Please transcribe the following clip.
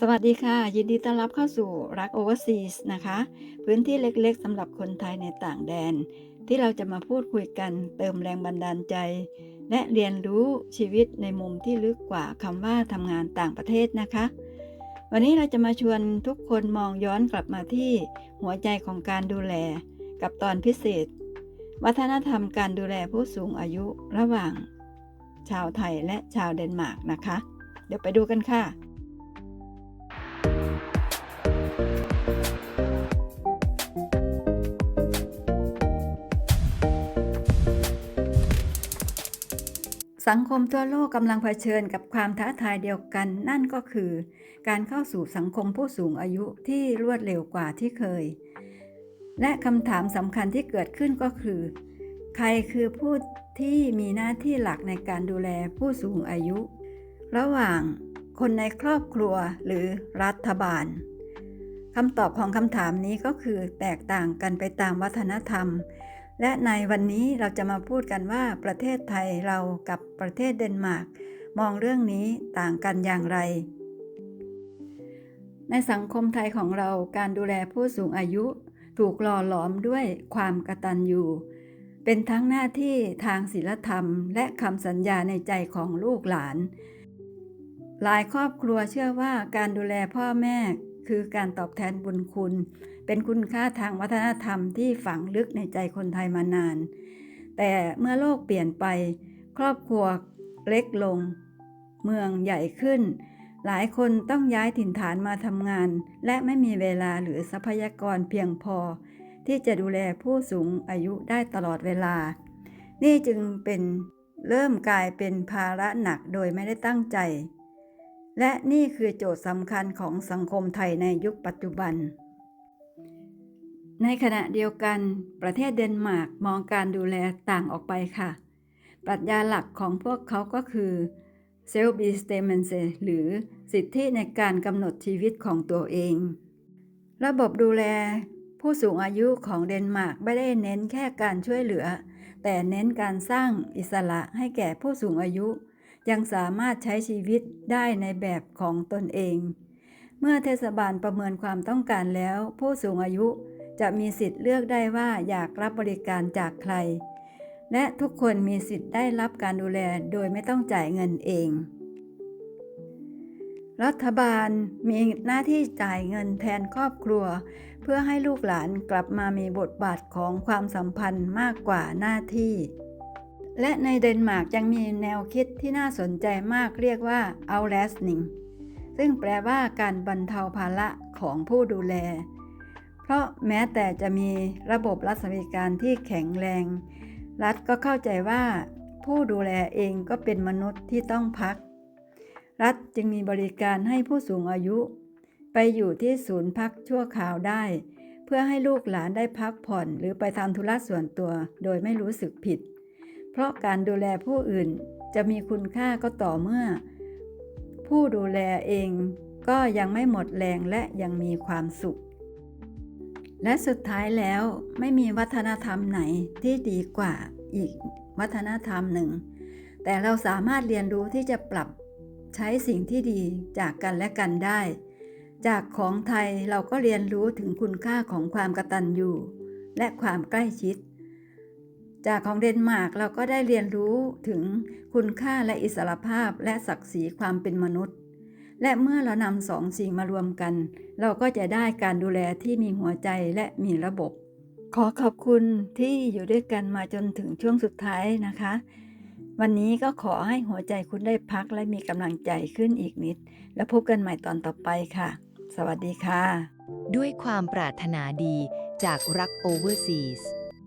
สวัสดีค่ะ ยินดีต้อนรับเข้าสู่รัก Overseas นะคะ พื้นที่เล็กๆสำหรับคนไทยในต่างแดน ที่เราจะมาพูดคุยกันเติมแรงบันดาลใจ และเรียนรู้ชีวิตในมุมที่ลึกกว่าคำว่าทำงานต่างประเทศนะคะ วันนี้เราจะมาชวนทุกคนมองย้อนกลับมาที่หัวใจของการดูแล กับตอนพิเศษ วัฒนธรรมการดูแลผู้สูงอายุระหว่าง ชาวไทยและชาวเดนมาร์กนะคะ เดี๋ยวไปดูกันค่ะ สังคมทั่วโลกกำลังเผชิญกับความท้าทายเดียวกัน นั่นก็คือ การเข้าสู่สังคมผู้สูงอายุที่รวดเร็วกว่าที่เคย และคำถามสำคัญที่เกิดขึ้นก็คือ ใครคือผู้ที่มีหน้าที่หลักในการดูแลผู้สูงอายุ ระหว่างคนในครอบครัวหรือรัฐบาลคำตอบของคำถามนี้ก็คือแตกต่างกันไปตามวัฒนธรรม และในวันนี้เราจะมาพูดกันว่าประเทศไทยเรากับประเทศเดนมาร์กมองเรื่องนี้ต่างกันอย่างไร ในสังคมไทยของเราการดูแลผู้สูงอายุ ถูกหล่อหลอมด้วยความกตัญญูเป็นทั้งหน้าที่ทางศีลธรรม และคำสัญญาในใจของลูกหลาน หลายครอบครัวเชื่อว่าการดูแลพ่อแม่ คือการตอบแทนบุญคุณ เป็นคุณค่าทางวัฒนธรรมที่ฝังลึกในใจคนไทยมานาน แต่เมื่อโลกเปลี่ยนไป ครอบครัวเล็กลง เมืองใหญ่ขึ้น หลายคนต้องย้ายถิ่นฐานมาทำงาน และไม่มีเวลาหรือทรัพยากรเพียงพอ ที่จะดูแลผู้สูงอายุได้ตลอดเวลา นี่จึงเป็นเริ่มกลายเป็นภาระหนักโดยไม่ได้ตั้งใจ และนี่คือโจทย์สำคัญของสังคมไทยในยุคปัจจุบัน ในขณะเดียวกัน ประเทศเดนมาร์กมองการดูแลต่างออกไปค่ะ ปรัชญาหลักของพวกเขาก็คือ self b e s t a m e n t หรือสิทธิในการกำหนดชีวิตของตัวเอง ระบบดูแลผู้สูงอายุของเดนมาร์กไม่ได้เน้นแค่การช่วยเหลือ แต่เน้นการสร้างอิสระให้แก่ผู้สูงอายุ ยังสามารถใช้ชีวิตได้ในแบบของตนเอง เมื่อเทศบาลประเมินความต้องการแล้ว ผู้สูงอายุจะมีสิทธิ์เลือกได้ว่าอยากรับบริการจากใคร และทุกคนมีสิทธิ์ได้รับการดูแลโดยไม่ต้องจ่ายเงินเอง รัฐบาลมีหน้าที่จ่ายเงินแทนครอบครัว เพื่อให้ลูกหลานกลับมามีบทบาทของความสัมพันธ์มากกว่าหน้าที่ และในเดนมาร์กยังมีแนวคิดที่น่าสนใจมากเรียกว่า o u t l a s t i n g ซึ่งแปลว่าการบรรเทาภาระของผู้ดูแล เพราะแม้แต่จะมีระบบรัฐสวัสดิการที่แข็งแรง รัฐก็เข้าใจว่า ผู้ดูแลเองก็เป็นมนุษย์ที่ต้องพัก รัฐจึงมีบริการให้ผู้สูงอายุ ไปอยู่ที่ศูนย์พักชั่วคราวได้ เพื่อให้ลูกหลานได้พักผ่อนหรือไปทำธุระส่วนตัว โดยไม่รู้สึกผิด ราะการดูแลผู้อื่นจะมีคุณค่าก็ต่อเมื่อ ผู้ดูแลเองก็ยังไม่หมดแรงและยังมีความสุข และสุดท้ายแล้วไม่มีวัฒนธรรมไหนที่ดีกว่าอีกวัฒนธรรมหนึ่ง แต่เราสามารถเรียนรู้ที่จะปรับใช้สิ่งที่ดีจากกันและกันได้ จากของไทยเราก็เรียนรู้ถึงคุณค่าของความกตัญญูและความใกล้ชิด จากของเดนมาร์กเราก็ได้เรียนรู้ถึงคุณค่าและอิสรภาพและศักดิ์ศรีความเป็นมนุษย์ และเมื่อเรานำสองสิ่งมารวมกัน เราก็จะได้การดูแลที่มีหัวใจและมีระบบ ขอขอบคุณที่อยู่ด้วยกันมาจนถึงช่วงสุดท้ายนะคะ วันนี้ก็ขอให้หัวใจคุณได้พักและมีกำลังใจขึ้นอีกนิด แล้วพบกันใหม่ตอนต่อไปค่ะ สวัสดีค่ะ ด้วยความปรารถนาดีจากรัก Overseas